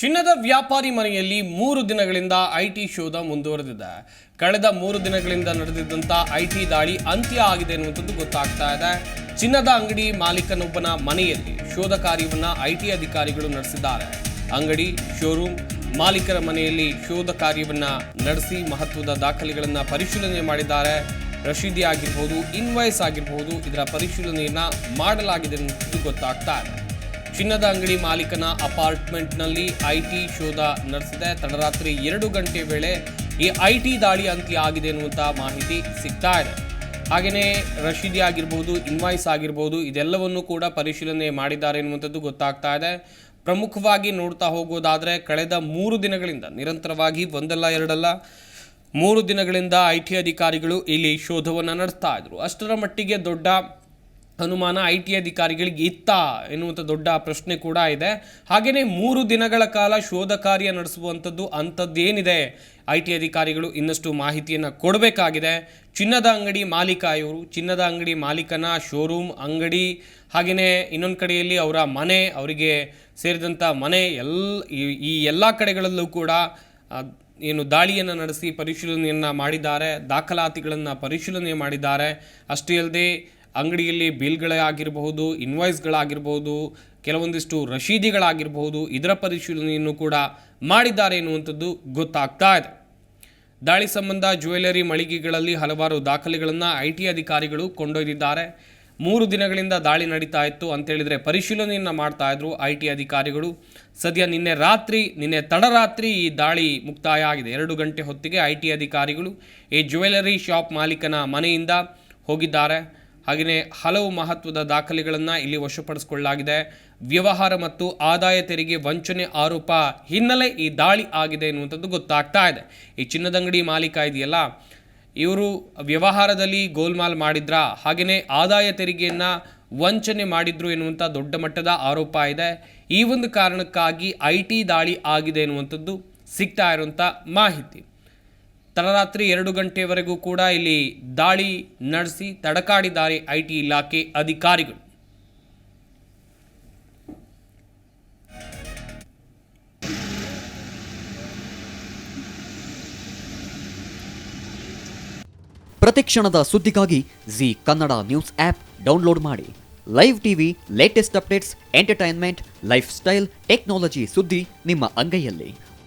ಚಿನ್ನದ ವ್ಯಾಪಾರಿ ಮನೆಯಲ್ಲಿ ಮೂರು ದಿನಗಳಿಂದ ಐಟಿ ಶೋಧ ಮುಂದುವರೆದಿದೆ. ಕಳೆದ ಮೂರು ದಿನಗಳಿಂದ ನಡೆದಿದ್ದಂಥ ಐಟಿ ದಾಳಿ ಅಂತ್ಯ ಆಗಿದೆ ಎನ್ನುವಂಥದ್ದು ಗೊತ್ತಾಗ್ತಾ ಇದೆ. ಚಿನ್ನದ ಅಂಗಡಿ ಮಾಲೀಕನೊಬ್ಬನ ಮನೆಯಲ್ಲಿ ಶೋಧ ಕಾರ್ಯವನ್ನು ಐಟಿ ಅಧಿಕಾರಿಗಳು ನಡೆಸಿದ್ದಾರೆ. ಅಂಗಡಿ ಶೋರೂಮ್ ಮಾಲೀಕರ ಮನೆಯಲ್ಲಿ ಶೋಧ ಕಾರ್ಯವನ್ನು ನಡೆಸಿ ಮಹತ್ವದ ದಾಖಲೆಗಳನ್ನು ಪರಿಶೀಲನೆ ಮಾಡಿದ್ದಾರೆ. ರಶೀದಿ ಆಗಿರ್ಬೋದು ಇನ್ವಾಯ್ಸ್ ಆಗಿರ್ಬೋದು, ಇದರ ಪರಿಶೀಲನೆಯನ್ನ ಮಾಡಲಾಗಿದೆ ಎನ್ನುವಂಥದ್ದು ಗೊತ್ತಾಗ್ತಾ ಇದೆ. ಚಿನ್ನದ ಅಂಗಡಿ ಮಾಲೀಕನ ಅಪಾರ್ಟ್ಮೆಂಟ್ನಲ್ಲಿ ಐಟಿ ಶೋಧ ನಡೆಸಿದೆ. ತಡರಾತ್ರಿ ಎರಡು ಗಂಟೆ ವೇಳೆ ಈ ಐಟಿ ದಾಳಿ ಅಂತ್ಯ ಆಗಿದೆ ಎನ್ನುವಂಥ ಮಾಹಿತಿ ಸಿಗ್ತಾ ಇದೆ. ಹಾಗೆಯೇ ರಶೀದಿ ಆಗಿರ್ಬೋದು ಇನ್ವಾಯ್ಸ್ ಆಗಿರ್ಬೋದು, ಇದೆಲ್ಲವನ್ನು ಕೂಡ ಪರಿಶೀಲನೆ ಮಾಡಿದ್ದಾರೆ ಎನ್ನುವಂಥದ್ದು ಗೊತ್ತಾಗ್ತಾ ಇದೆ. ಪ್ರಮುಖವಾಗಿ ನೋಡ್ತಾ ಹೋಗೋದಾದರೆ, ಕಳೆದ ಮೂರು ದಿನಗಳಿಂದ, ನಿರಂತರವಾಗಿ ಒಂದಲ್ಲ, ಎರಡಲ್ಲ, ಮೂರು ದಿನಗಳಿಂದ ಐ ಟಿ ಅಧಿಕಾರಿಗಳು ಇಲ್ಲಿ ಶೋಧವನ್ನು ನಡೆಸ್ತಾ ಇದ್ರು. ಅಷ್ಟರ ಮಟ್ಟಿಗೆ ದೊಡ್ಡ ಅನುಮಾನ ಐ ಟಿ ಅಧಿಕಾರಿಗಳಿಗೆ ಇತ್ತ ಎನ್ನುವಂಥ ದೊಡ್ಡ ಪ್ರಶ್ನೆ ಕೂಡ ಇದೆ. ಹಾಗೆಯೇ ಮೂರು ದಿನಗಳ ಕಾಲ ಶೋಧ ಕಾರ್ಯ ನಡೆಸುವಂಥದ್ದು ಅಂಥದ್ದೇನಿದೆ ಐ ಟಿ ಅಧಿಕಾರಿಗಳು ಇನ್ನಷ್ಟು ಮಾಹಿತಿಯನ್ನು ಕೊಡಬೇಕಾಗಿದೆ. ಚಿನ್ನದ ಅಂಗಡಿ ಮಾಲೀಕ ಇವರು, ಚಿನ್ನದ ಅಂಗಡಿ ಮಾಲೀಕನ ಶೋರೂಮ್ ಅಂಗಡಿ ಹಾಗೆಯೇ ಇನ್ನೊಂದು ಕಡೆಯಲ್ಲಿ ಅವರ ಮನೆ, ಅವರಿಗೆ ಸೇರಿದಂಥ ಮನೆ ಎಲ್ಲ ಈ- ಎಲ್ಲ ಕಡೆಗಳಲ್ಲೂ ಕೂಡ ಏನು ದಾಳಿಯನ್ನು ನಡೆಸಿ ಪರಿಶೀಲನೆಯನ್ನು ಮಾಡಿದ್ದಾರೆ, ದಾಖಲಾತಿಗಳನ್ನು ಪರಿಶೀಲನೆ ಮಾಡಿದ್ದಾರೆ. ಅಷ್ಟೇ ಅಲ್ಲದೆ ಅಂಗಡಿಯಲ್ಲಿ ಬಿಲ್ಗಳೇ ಆಗಿರಬಹುದು ಇನ್ವಾಯ್ಸ್ಗಳಾಗಿರ್ಬೋದು ಕೆಲವೊಂದಿಷ್ಟು ರಶೀದಿಗಳಾಗಿರಬಹುದು, ಇದರ ಪರಿಶೀಲನೆಯನ್ನು ಕೂಡ ಮಾಡಿದ್ದಾರೆ ಎನ್ನುವಂಥದ್ದು ಗೊತ್ತಾಗ್ತಾ ಇದೆ. ದಾಳಿ ಸಂಬಂಧ ಜ್ಯುವೆಲರಿ ಮಳಿಗೆಗಳಲ್ಲಿ ಹಲವಾರು ದಾಖಲೆಗಳನ್ನು ಐ ಟಿ ಅಧಿಕಾರಿಗಳು ಕೊಂಡೊಯ್ದಿದ್ದಾರೆ. ಮೂರು ದಿನಗಳಿಂದ ದಾಳಿ ನಡೀತಾ ಇತ್ತು ಅಂತೇಳಿದರೆ ಪರಿಶೀಲನೆಯನ್ನು ಮಾಡ್ತಾ ಇದ್ರು ಐ ಟಿ ಅಧಿಕಾರಿಗಳು. ಸದ್ಯ ನಿನ್ನೆ ರಾತ್ರಿ, ನಿನ್ನೆ ತಡರಾತ್ರಿ ಈ ದಾಳಿ ಮುಕ್ತಾಯ ಆಗಿದೆ. ಎರಡು ಗಂಟೆ ಹೊತ್ತಿಗೆ ಐ ಟಿ ಅಧಿಕಾರಿಗಳು ಈ ಜ್ಯುವೆಲರಿ ಶಾಪ್ ಮಾಲೀಕನ ಮನೆಯಿಂದ ಹೋಗಿದ್ದಾರೆ. ಹಾಗೆಯೇ ಹಲವು ಮಹತ್ವದ ದಾಖಲೆಗಳನ್ನು ಇಲ್ಲಿ ವಶಪಡಿಸಿಕೊಳ್ಳಲಾಗಿದೆ. ವ್ಯವಹಾರ ಮತ್ತು ಆದಾಯ ತೆರಿಗೆ ವಂಚನೆ ಆರೋಪ ಹಿನ್ನೆಲೆ ಈ ದಾಳಿ ಆಗಿದೆ ಎನ್ನುವಂಥದ್ದು ಗೊತ್ತಾಗ್ತಾ ಇದೆ. ಈ ಚಿನ್ನದಂಗಡಿ ಮಾಲೀಕ ಇದೆಯಲ್ಲ? ಇವರು ವ್ಯವಹಾರದಲ್ಲಿ ಗೋಲ್ಮಾಲ್ ಮಾಡಿದ್ರ? ಹಾಗೆಯೇ ಆದಾಯ ತೆರಿಗೆಯನ್ನು ವಂಚನೆ ಮಾಡಿದ್ರು ಎನ್ನುವಂಥ ದೊಡ್ಡ ಮಟ್ಟದ ಆರೋಪ ಇದೆ. ಈ ಒಂದು ಕಾರಣಕ್ಕಾಗಿ ಐ ಟಿ ದಾಳಿ ಆಗಿದೆ ಎನ್ನುವಂಥದ್ದು ಸಿಗ್ತಾ ಇರುವಂಥ ಮಾಹಿತಿ. ತಡರಾತ್ರಿ ಎರಡು ಗಂಟೆವರೆಗೂ ಕೂಡ ಇಲ್ಲಿ ದಾಳಿ ನಡೆಸಿ ತಡಕಾಡಿದ್ದಾರೆ ಐ ಟಿ ಇಲಾಖೆ ಅಧಿಕಾರಿಗಳು. ಪ್ರತಿಕ್ಷಣದ ಸುದ್ದಿಗಾಗಿ Zee Kannada news app download ಮಾಡಿ. Live TV latest updates entertainment lifestyle technology ಸುದ್ದಿ ನಿಮ್ಮ ಅಂಗೈಯಲ್ಲಿ.